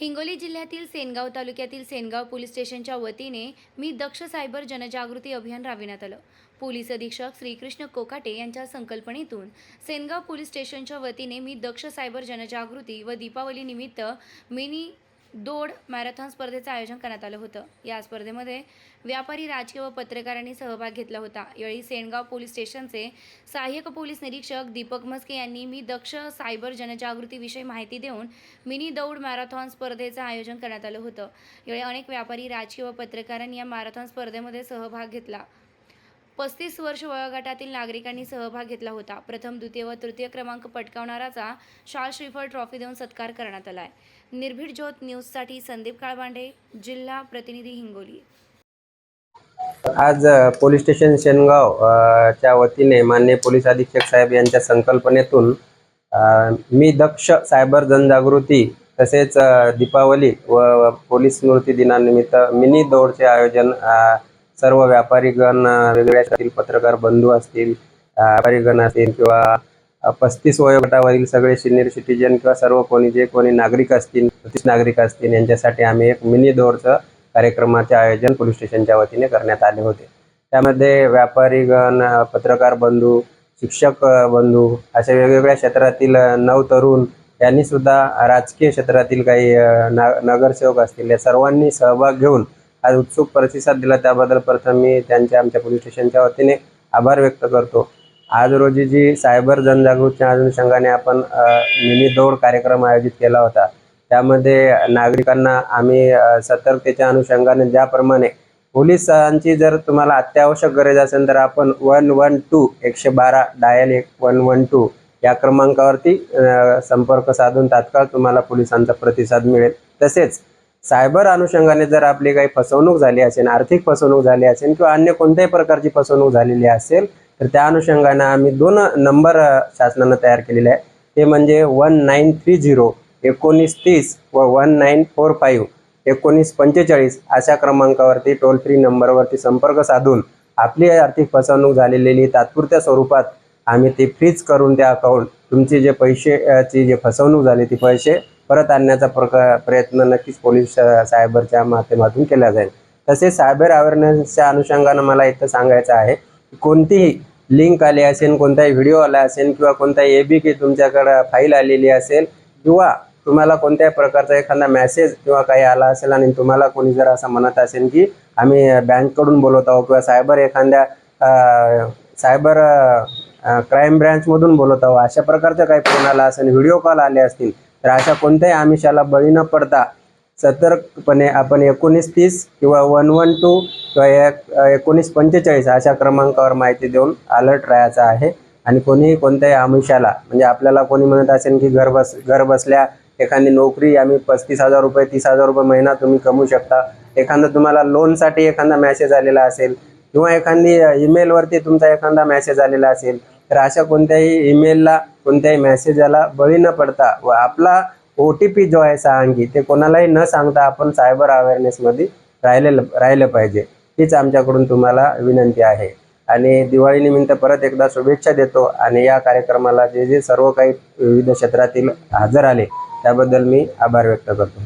हिंगोली जिल्ह्यातील सेनगाव तालुक्यातील सेनगाव पोलीस स्टेशनच्या वतीने मी दक्ष सायबर जनजागृती अभियान राबविण्यात आलं. पोलीस अधीक्षक श्रीकृष्ण कोकाटे यांच्या संकल्पनेतून सेनगाव पोलीस स्टेशनच्या वतीने मी दक्ष सायबर जनजागृती व दीपावली निमित्त मिनी दौड मॅरेथॉन स्पर्धेचं आयोजन करण्यात आलं होतं. या स्पर्धेमध्ये व्यापारी राजकीय व पत्रकारांनी सहभाग घेतला होता. यावेळी सेनगाव पोलीस स्टेशनचे सहाय्यक पोलीस निरीक्षक दीपक म्हस्के यांनी मी दक्ष सायबर जनजागृतीविषयी माहिती देऊन मिनी दौड मॅरेथॉन स्पर्धेचं आयोजन करण्यात आलं होतं. यावेळी अनेक व्यापारी राजकीय व पत्रकारांनी या मॅरेथॉन स्पर्धेमध्ये सहभाग घेतला. पस्तीस वर्ष वयोगटातील नागरिकांनी सहभाग घेतला होता. प्रथम द्वितीय व तृतीय क्रमांक पटकावणाराचा शाल श्रीफळ ट्रॉफी देऊन सत्कार करण्यात आला आहे निर्भीड ज्योत न्यूजसाठी संदीप काळबांडे जिल्हा प्रतिनिधी हिंगोली. आज पोलीस स्टेशन शेनगाव च्या वतीने माननीय पोलीस अधीक्षक साहेब यांच्या संकल्पनेतून मी दक्ष सायबर जनजागृती तसेच दीपावली व पोलीस स्मृती दिनानिमित्त मिनी दौडचे आयोजन सर्व व्यापारीगण वेगवेगळ्या पत्रकार बंधू असतील व्यापारीगण असतील किंवा पस्तीस वयोगटावरील सगळे सिनियर सिटीजन किंवा सर्व कोणी जे कोणी नागरिक असतील प्रतिष्ठ नागरिक असतील यांच्यासाठी आम्ही एक मिनी दौडचं कार्यक्रमाचे आयोजन पोलीस स्टेशनच्या वतीने करण्यात आले होते. त्यामध्ये व्यापारीगण पत्रकार बंधू शिक्षक बंधू अशा वेगवेगळ्या क्षेत्रातील नऊ तरुण यांनी सुद्धा राजकीय क्षेत्रातील काही ना नगरसेवक असतील या सर्वांनी सहभाग घेऊन आज उत्सुक प्रतिसाद दिला. त्याबद्दल प्रथम मी त्यांच्या आमच्या पोलीस स्टेशनच्या वतीने आभार व्यक्त करतो. आज रोजी जी सायबर जनजागृतीच्या अनुषंगाने आपण मिनी दौड कार्यक्रम आयोजित केला होता. त्यामध्ये नागरिकांना आम्ही सतर्कतेच्या अनुषंगाने ज्याप्रमाणे पोलिसांची जर तुम्हाला अत्यावश्यक गरज असेल तर आपण वन वन टू एकशे बारा डायल एक वन वन टू या क्रमांकावरती संपर्क साधून तात्काळ तुम्हाला पोलिसांचा प्रतिसाद मिळेल. तसेच सायबर अनुषंगाने जर आपली काही फसवणूक झाली असेल आर्थिक फसवणूक झाली असेल किंवा अन्य कोणत्याही प्रकारची फसवणूक झालेली असेल तर त्या अनुषंगाने आम्ही दोन नंबर शासनानं तयार केलेले आहे. ते म्हणजे वन नाईन थ्री झिरो एकोणीस तीस व वन नाईन फोर फाईव्ह एकोणीस पंचेचाळीस अशा क्रमांकावरती टोल फ्री नंबरवरती संपर्क साधून आपली आर्थिक फसवणूक झालेली तात्पुरत्या स्वरूपात आम्ही ती फ्रीज करून त्या अकाउंट तुमची जे पैसे ची जे फसवणूक झाली ती पैसे परत आणण्याचा प्रका प्रयत्न नक्कीच पोलीस सायबरच्या माध्यमातून केला जाईल. तसेच सायबर अवेअरनेसच्या अनुषंगानं मला इथं सांगायचं आहे कोणतीही लिंक आली असेल कोणताही व्हिडिओ आला असेल किंवा कोणताही ए बी की तुमच्याकडं फाईल आलेली असेल किंवा तुम्हाला कोणत्याही प्रकारचा एखादा मेसेज किंवा काही आला असेल आणि तुम्हाला कोणी जर असं म्हणत असेल की आम्ही बँककडून बोलत आहोत किंवा सायबर एखाद्या सायबर क्राईम ब्रँचमधून बोलत आहोत अशा प्रकारचं काही फोन आला असेल व्हिडिओ कॉल आले असतील तर अशा कोणत्याही आमिषाला बळी न पडता सतर्कपणे आपण एकोणीस तीस किंवा वन वन टू किंवा एक एकोणीस पंचेचाळीस अशा क्रमांकावर माहिती देऊन अलर्ट राहायचा आहे. आणि कोणीही कोणत्याही आमिषाला म्हणजे आपल्याला कोणी म्हणत असेल की घर बस घर बसल्या एखादी नोकरी आम्ही पस्तीस हजार रुपये तीस हजार रुपये महिना तुम्ही कमवू शकता. एखादा तुम्हाला लोनसाठी एखादा मॅसेज आलेला असेल किंवा एखादी ईमेलवरती तुमचा एखादा मॅसेज आलेला असेल तर अशा कोणत्याही ईमेलला कोणत्याही मेसेजला बळी न पडता व आपला ओ टी पी जो आहे सहा अंकी ते कोणालाही न सांगता आपण सायबर अवेअरनेसमध्ये राहिलेलं राहिलं पाहिजे. हीच आमच्याकडून तुम्हाला विनंती आहे. आणि दिवाळीनिमित्त परत एकदा शुभेच्छा देतो आणि या कार्यक्रमाला जे जे सर्व काही विविध क्षेत्रातील हजर आले त्याबद्दल मी आभार व्यक्त करतो.